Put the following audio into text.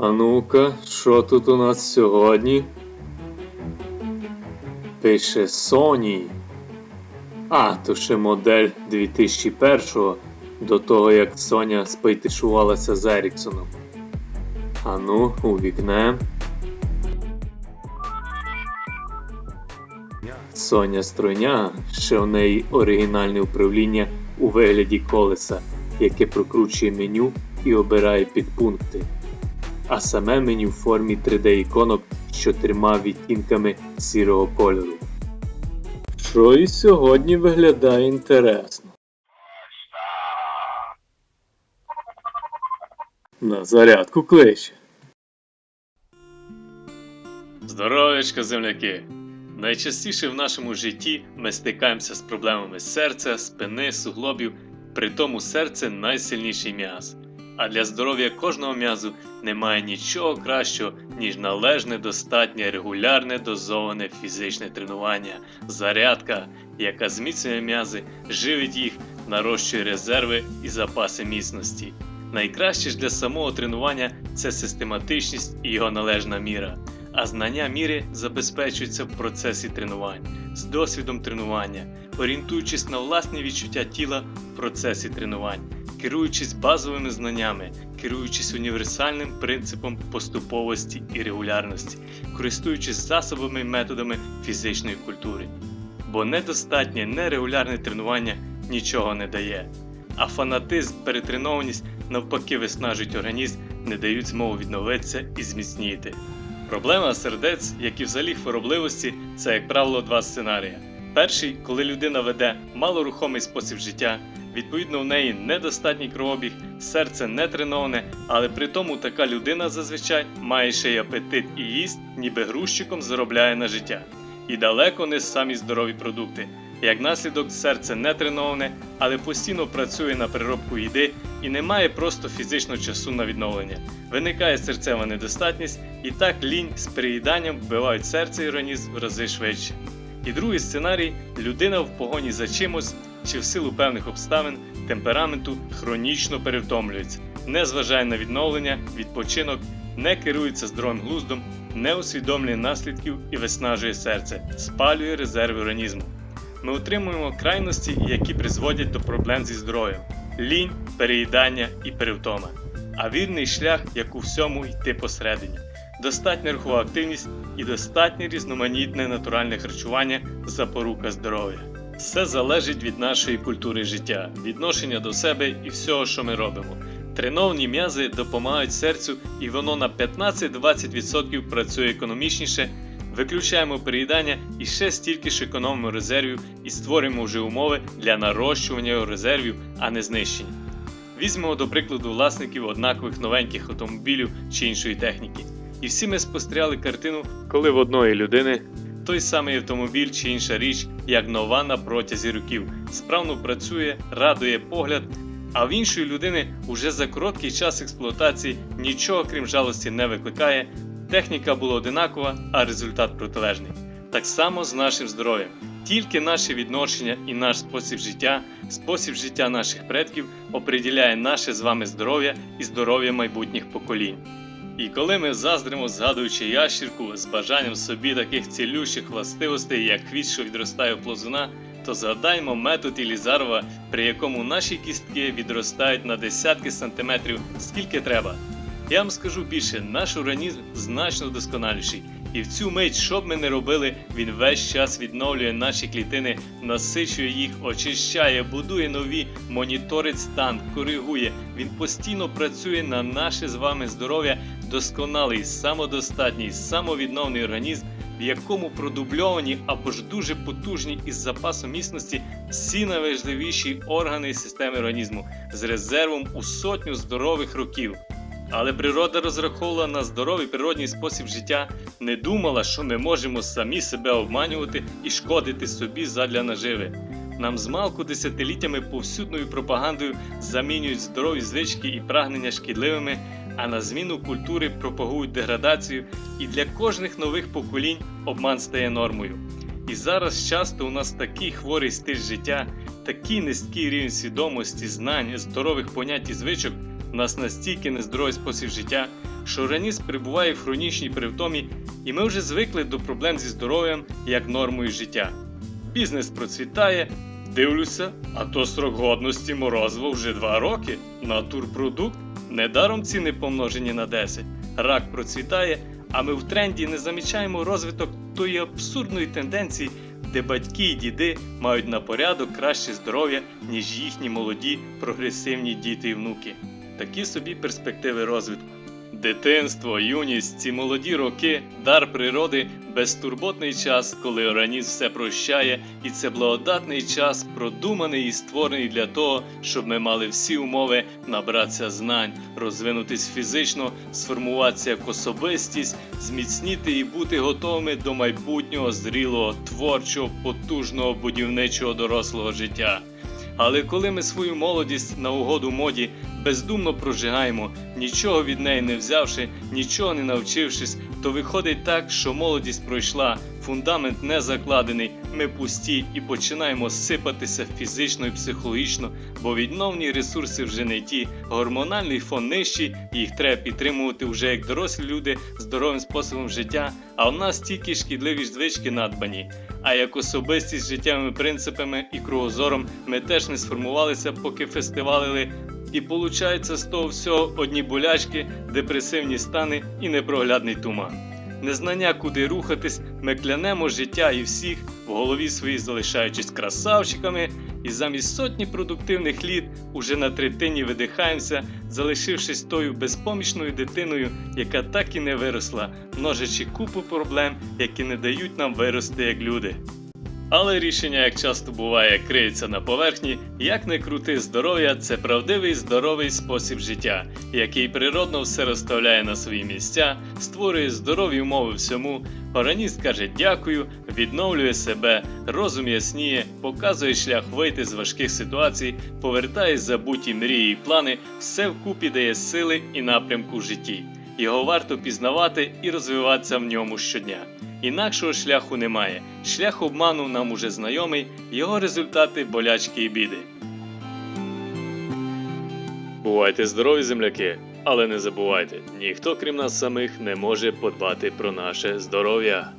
А ну-ка, що тут у нас сьогодні? Пише Sony. А, то ще модель 2001-го, до того, як Соня спайтишувалася з Еріксоном. А ну, увікнем. Соня Стройня, ще в неї оригінальне управління у вигляді колеса, яке прокручує меню і обирає підпункти. А саме меню в формі 3D-іконок з чотирма відтінками сірого кольору. Що і сьогодні виглядає інтересно. На зарядку кличе. Здоровечка, земляки! Найчастіше в нашому житті ми стикаємося з проблемами серця, спини, суглобів, при тому серце найсильніший м'яз. А для здоров'я кожного м'язу немає нічого кращого, ніж належне, достатнє, регулярне дозоване фізичне тренування, зарядка, яка зміцнює м'язи, живить їх, нарощує резерви і запаси міцності. Найкраще ж для самого тренування це систематичність і його належна міра. А знання міри забезпечуються в процесі тренувань, з досвідом тренування, орієнтуючись на власні відчуття тіла в процесі тренувань, керуючись базовими знаннями, керуючись універсальним принципом поступовості і регулярності, користуючись засобами і методами фізичної культури. Бо недостатнє нерегулярне тренування нічого не дає. А фанатизм, перетренованість навпаки виснажують організм, не дають змогу відновитися і зміцніти. Проблема сердець, як і взагалі хворобливості, це, як правило, два сценарії. Перший, коли людина веде малорухомий спосіб життя, відповідно в неї недостатній кровообіг, серце не треноване, але при тому така людина зазвичай має ще й апетит і їсть, ніби грузчиком заробляє на життя. І далеко не самі здорові продукти. Як наслідок, серце не треноване, але постійно працює на переробку їди і не має просто фізичного часу на відновлення. Виникає серцева недостатність, і так лінь з переїданням вбивають серце і організм в рази швидше. І другий сценарій людина в погоні за чимось чи в силу певних обставин темпераменту хронічно перевтомлюється, не зважає на відновлення, відпочинок, не керується здоровим глуздом, не усвідомлює наслідків і виснажує серце, спалює резерви організму. Ми отримуємо крайності, які призводять до проблем зі здоров'ям: лінь, переїдання і перевтома. А вірний шлях, як у всьому, йти посередині. Достатня рухова активність і достатнє різноманітне натуральне харчування запорука здоров'я. Все залежить від нашої культури життя, відношення до себе і всього, що ми робимо. Треновані м'язи допомагають серцю, і воно на 15-20% працює економічніше. Виключаємо переїдання і ще стільки ж економимо резервів і створюємо вже умови для нарощування резервів, а не знищення. Візьмемо до прикладу власників однакових новеньких автомобілів чи іншої техніки. І всі ми спостерігали картину, коли в одної людини той самий автомобіль чи інша річ, як нова на протязі років, справно працює, радує погляд, а в іншої людини уже за короткий час експлуатації нічого крім жалості не викликає. Техніка була одинакова, а результат протилежний. Так само з нашим здоров'ям. Тільки наше відношення і наш спосіб життя, спосіб життя наших предків оприділяє наше з вами здоров'я і здоров'я майбутніх поколінь. І коли ми заздримо, згадуючи ящірку з бажанням собі таких цілющих властивостей, як квіт, що відростає у плозуна, то згадаймо метод Ілізарова, при якому наші кістки відростають на десятки сантиметрів скільки треба. Я вам скажу більше, наш організм значно досконаліший, і в цю мить, що б ми не робили, він весь час відновлює наші клітини, насичує їх, очищає, будує нові, моніторить стан, коригує. Він постійно працює на наше з вами здоров'я, досконалий, самодостатній, самовідновний організм, в якому продубльовані або ж дуже потужні із запасом міцності всі найважливіші органи і системи організму з резервом у сотню здорових років. Але природа розраховувала на здоровий природній спосіб життя, не думала, що ми можемо самі себе обманювати і шкодити собі задля наживи. Нам змалку десятиліттями повсюдною пропагандою замінюють здорові звички і прагнення шкідливими, а на зміну культури пропагують деградацію, і для кожних нових поколінь обман стає нормою. І зараз часто у нас такий хворий стиль життя, такий низький рівень свідомості, знань, здорових понять і звичок. Нас настільки нездоровий спосіб життя, що організм перебуває в хронічній перевтомі, і ми вже звикли до проблем зі здоров'ям як нормою життя. Бізнес процвітає, дивлюся, а то срок годності морозиво вже 2 роки. Натурпродукт недаром ціни помножені на 10. Рак процвітає, а ми в тренді не замічаємо розвиток тої абсурдної тенденції, де батьки і діди мають на порядок краще здоров'я, ніж їхні молоді прогресивні діти і внуки. Такі собі перспективи розвитку. Дитинство, юність, ці молоді роки, дар природи, безтурботний час, коли організм все прощає, і це благодатний час, продуманий і створений для того, щоб ми мали всі умови набратися знань, розвинутись фізично, сформуватися як особистість, зміцніти і бути готовими до майбутнього зрілого, творчого, потужного будівничого дорослого життя. Але коли ми свою молодість на угоду моді бездумно прожигаємо, нічого від неї не взявши, нічого не навчившись, то виходить так, що молодість пройшла, фундамент не закладений, ми пусті і починаємо сипатися фізично і психологічно, бо відновні ресурси вже не ті, гормональний фон нижчий, їх треба підтримувати вже як дорослі люди здоровим способом життя, а в нас тільки шкідливі звички надбані. А як особистість з життєвими принципами і кругозором ми теж не сформувалися, поки фестивалили. І получається з того всього одні болячки, депресивні стани і непроглядний туман. Незнання, куди рухатись, ми клянемо життя і всіх, в голові своїй залишаючись красавчиками, і замість сотні продуктивних літ уже на третині видихаємося, залишившись тою безпомічною дитиною, яка так і не виросла, множачи купу проблем, які не дають нам вирости як люди. Але рішення, як часто буває, криється на поверхні, як не крути здоров'я, це правдивий здоровий спосіб життя, який природно все розставляє на свої місця, створює здорові умови всьому, організм каже дякую, відновлює себе, розум ясніє, показує шлях вийти з важких ситуацій, повертає забуті мрії і плани, все вкупі дає сили і напрямку в житті. Його варто пізнавати і розвиватися в ньому щодня. Інакшого шляху немає. Шлях обману нам уже знайомий, його результати болячки і біди. Бувайте здорові, земляки, але не забувайте, ніхто крім нас самих не може подбати про наше здоров'я.